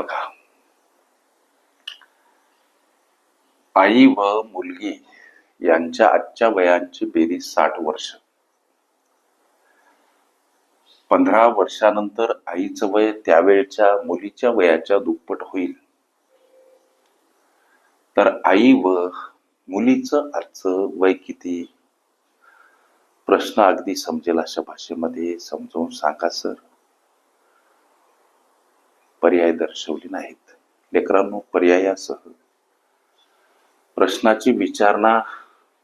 बघा. आई व मुलगी यांच्या आजच्या वयांची बेरीज साठ वर्ष. पंधरा वर्षानंतर आईचं वय त्यावेळच्या मुलीच्या वयाच्या दुप्पट होईल. तर आई व मुलीचं आजचं वय किती? प्रश्न अगदी समजेल अशा भाषेमध्ये समजावून सांगा सर. पर्याय दर्शवले नाहीत. लेकरांनो पर्यायासह. प्रश्नाची विचारणा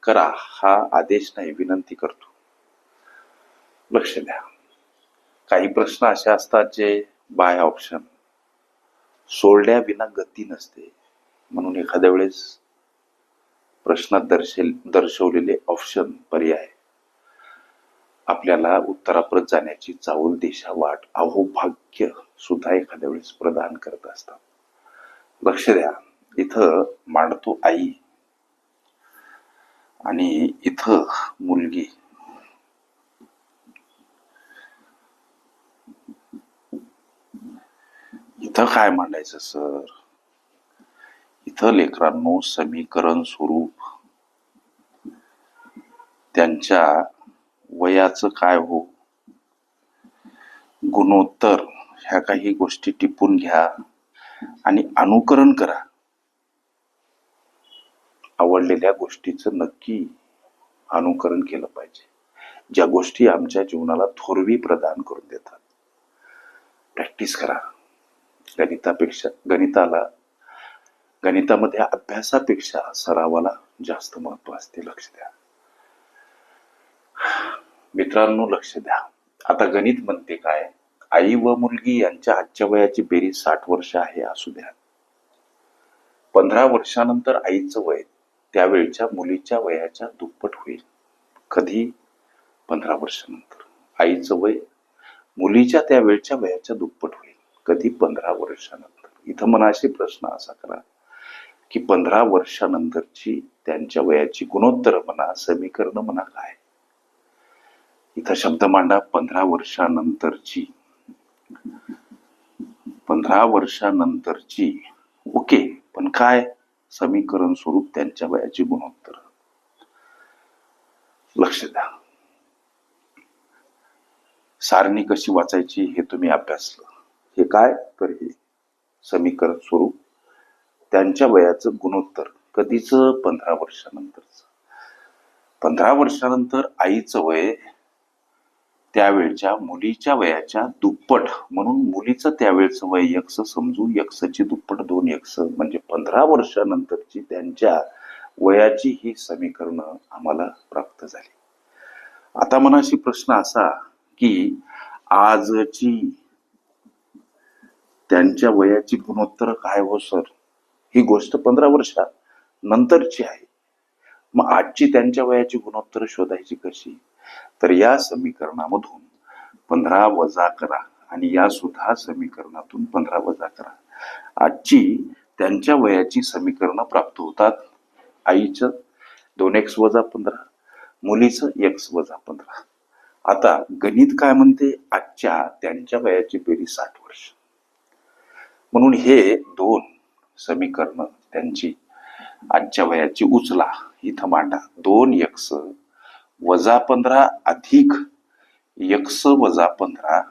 करा हा आदेश नाही विनंती करतो. लक्ष द्या. काही प्रश्न असे असतात जे बाय ऑप्शन सोडल्याविना गती नसते. म्हणून एखाद्या वेळेस प्रश्नात दर्शेल दर्शवलेले ऑप्शन पर्याय. आपल्याला उत्तराप्रत जाण्याची चावल दिशा वाट अहो भाग्य सुद्धा एखाद्या वेळेस प्रदान करत असतात. लक्ष द्या इथं मांडतो आई. आणि इथं मुलगी. इथं काय मांडायचं सर? इथं लेकरांनो समीकरण स्वरूप. त्यांच्या वयाचं काय हो? गुणोत्तर ह्या काही गोष्टी टिपून घ्या आणि अनुकरण करा. आवडलेल्या गोष्टीचं नक्की अनुकरण केलं पाहिजे. ज्या गोष्टी आमच्या जीवनाला थोरवी प्रदान करून देतात. प्रॅक्टिस करा. गणितापेक्षा गणिताला गणितामध्ये अभ्यासापेक्षा सरावाला जास्त महत्त्व असते लक्ष द्या. मित्रांनो लक्ष द्या. आता गणित म्हणते काय? आई व मुलगी यांच्या आजच्या वयाची बेरीज साठ वर्ष आहे असू द्या. पंधरा वर्षानंतर आईचं वय त्यावेळच्या मुलीच्या वयाच्या दुप्पट होईल. कधी? पंधरा वर्षानंतर. आईचं वय मुलीच्या त्यावेळच्या वयाच्या दुप्पट होईल. कधी? पंधरा वर्षानंतर. इथं मनाशी प्रश्न असा करा की पंधरा वर्षानंतरची त्यांच्या वयाची गुणोत्तर म्हणा समीकरण म्हणा काय? इथं शब्द मांडा पंधरा वर्षानंतरची. पंधरा वर्षानंतरची. ओके पण काय? समीकरण स्वरूप त्यांच्या वयाची गुणोत्तर. लक्ष द्या. सारणी कशी वाचायची हे तुम्ही अभ्यासलं. हे काय? तर हे समीकरण स्वरूप. त्यांच्या वयाचं गुणोत्तर. कधीच? पंधरा वर्षानंतरच. पंधरा वर्षानंतर आईचं वय त्यावेळच्या मुलीच्या वयाच्या दुप्पट म्हणून मुलीचं त्यावेळचं वय यक्ष समजू यक्षची दुप्पट दोन यक्ष म्हणजे पंधरा वर्षानंतरची त्यांच्या वयाची ही समीकरणं आम्हाला प्राप्त झाली. आता मनाशी प्रश्न असा की आजची त्यांच्या वयाची गुणोत्तर काय हो सर? ही गोष्ट पंधरा वर्षा नंतरची आहे. मग आजची त्यांच्या वयाची गुणोत्तर शोधायची कशी? तर या समीकरणामधून पंधरा वजा करा आणि या सुद्धा समीकरणातून पंधरा वजा करा. आजची त्यांच्या वयाची समीकरणं प्राप्त होतात. आईचं दोन एक्स वजा पंधरा मुलीचं एक्स वजा पंधरा. आता गणित काय म्हणते? आजच्या त्यांच्या वयाची पेरी साठ वर्ष. म्हणून हे दोन समीकरण त्यांची आजच्या वयाची उचला इथं मांडा. दोन यक्स वजा पंधरा अधिक यक्स वजा पंधरा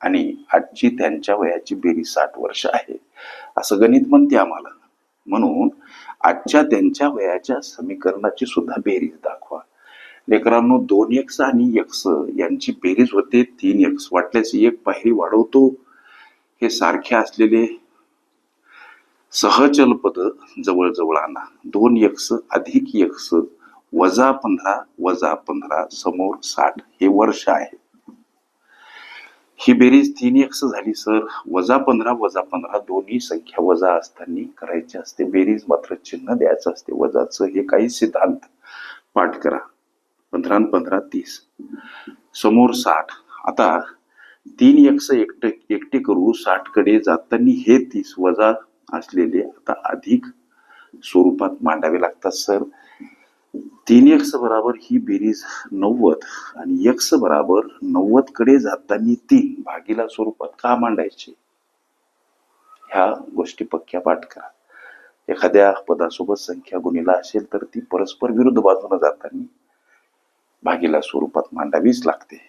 आणि आजची त्यांच्या वयाची बेरीज साठ वर्ष आहे. असं गणित म्हणते आम्हाला. म्हणून आजच्या त्यांच्या वयाच्या समीकरणाची सुद्धा बेरीज दाखवा. लेकरांनो दोन यक्स आणि यक्स यांची बेरीज होते तीन यक्स. वाटल्यास एक पायरी वाढवतो. हे सारखे असलेले सहचल पद जवळजवळ आणा. दोन यक्स अधिक यक्स वजा पंधरा वजा पंधरा समोर साठ. हे वर्ष आहे. ही बेरीज तीन एक्स झाली सर. वजा पंधरा वजा पंधरा दोन्ही संख्या वजा असताना करायची असते. बेरीज मात्र चिन्ह द्यायचं असते. वजाचं हे काही सिद्धांत. पाठ करा. पंधरा पंधरा तीस. समोर साठ. आता तीन एक्स एकटे एकटे करू साठकडे जाताना हे तीस वजा असलेले आता अधिक स्वरूपात मांडावे लागतात सर. तीन यक्स बराबर ही बेरीज नव्वद आणि एक्स बराबर नव्वदकडे जाताना तीन भागीला स्वरूपात का मांडायचे? ह्या गोष्टी पक्क्या पाठ करा. एखाद्या पदासोबत संख्या गुणिला असेल तर ती परस्पर विरुद्ध बाजूला जाताना भागीला स्वरूपात मांडावीच लागते.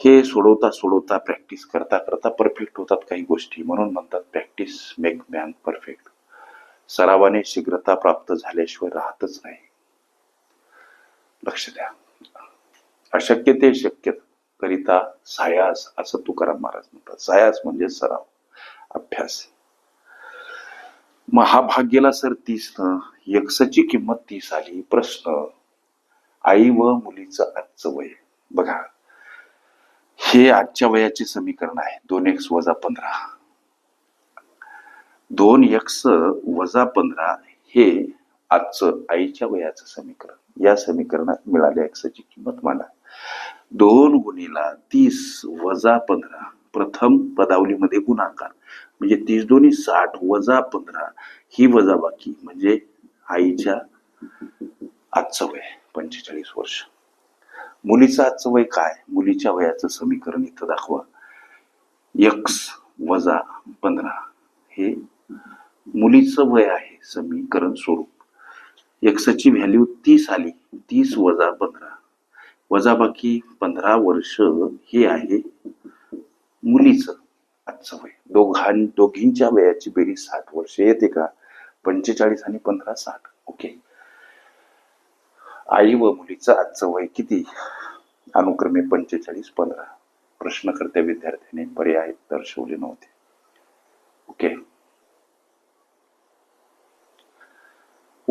हे सोडवता सोडवता प्रॅक्टिस करता करता परफेक्ट होतात काही गोष्टी. म्हणून म्हणतात प्रॅक्टिस मेक मॅन परफेक्ट सरावाने शीघ्रता प्राप्त झाल्याशिवाय राहतच नाही. लक्ष द्या. अशक्य ते शक्य करिता सायास असं तुकाराम महाराज म्हणतात. सायास म्हणजे सराव अभ्यास. महाभाग्याला सर तीस न यक्षची किंमत तीस आली. प्रश्न आई व मुलीचं आजचं वय. बघा हे आजच्या वयाचे समीकरण आहे. दोन एक्स वजा पंधरा. दोन एक्स वजा पंधरा हे आजचं आईच्या वयाचं समीकरण. या समीकरणात मिळाल्या एक्सची किंमत मांडा. दोन गुणीला तीस वजा पंधरा प्रथम पदावलीमध्ये गुणाकार. म्हणजे तीस दोन्ही साठ वजा पंधरा ही वजा बाकी म्हणजे आईच्या आजचं वय पंचेचाळीस वर्ष. मुलीचं आजचं वय काय? मुलीच्या वयाचं समीकरण इथं दाखवा. यक्स वजा पंधरा हे मुलीचं वय आहे समीकरण स्वरूप. एक्सची व्हॅल्यू तीस आली तीस वजा पंधरा. वजा बाकी पंधरा वर्ष हे आहे मुलीचं आजचं वय. दोघां दोघींच्या वयाची बेरीज साठ वर्ष. येते का? पंचेचाळीस आणि पंधरा साठ. ओके. आई व मुलीचं आजचं वय किती? अनुक्रमे पंचेचाळीस पंधरा. प्रश्नकर्त्या विद्यार्थ्याने पर्याय दर्शवले नव्हते. ओके.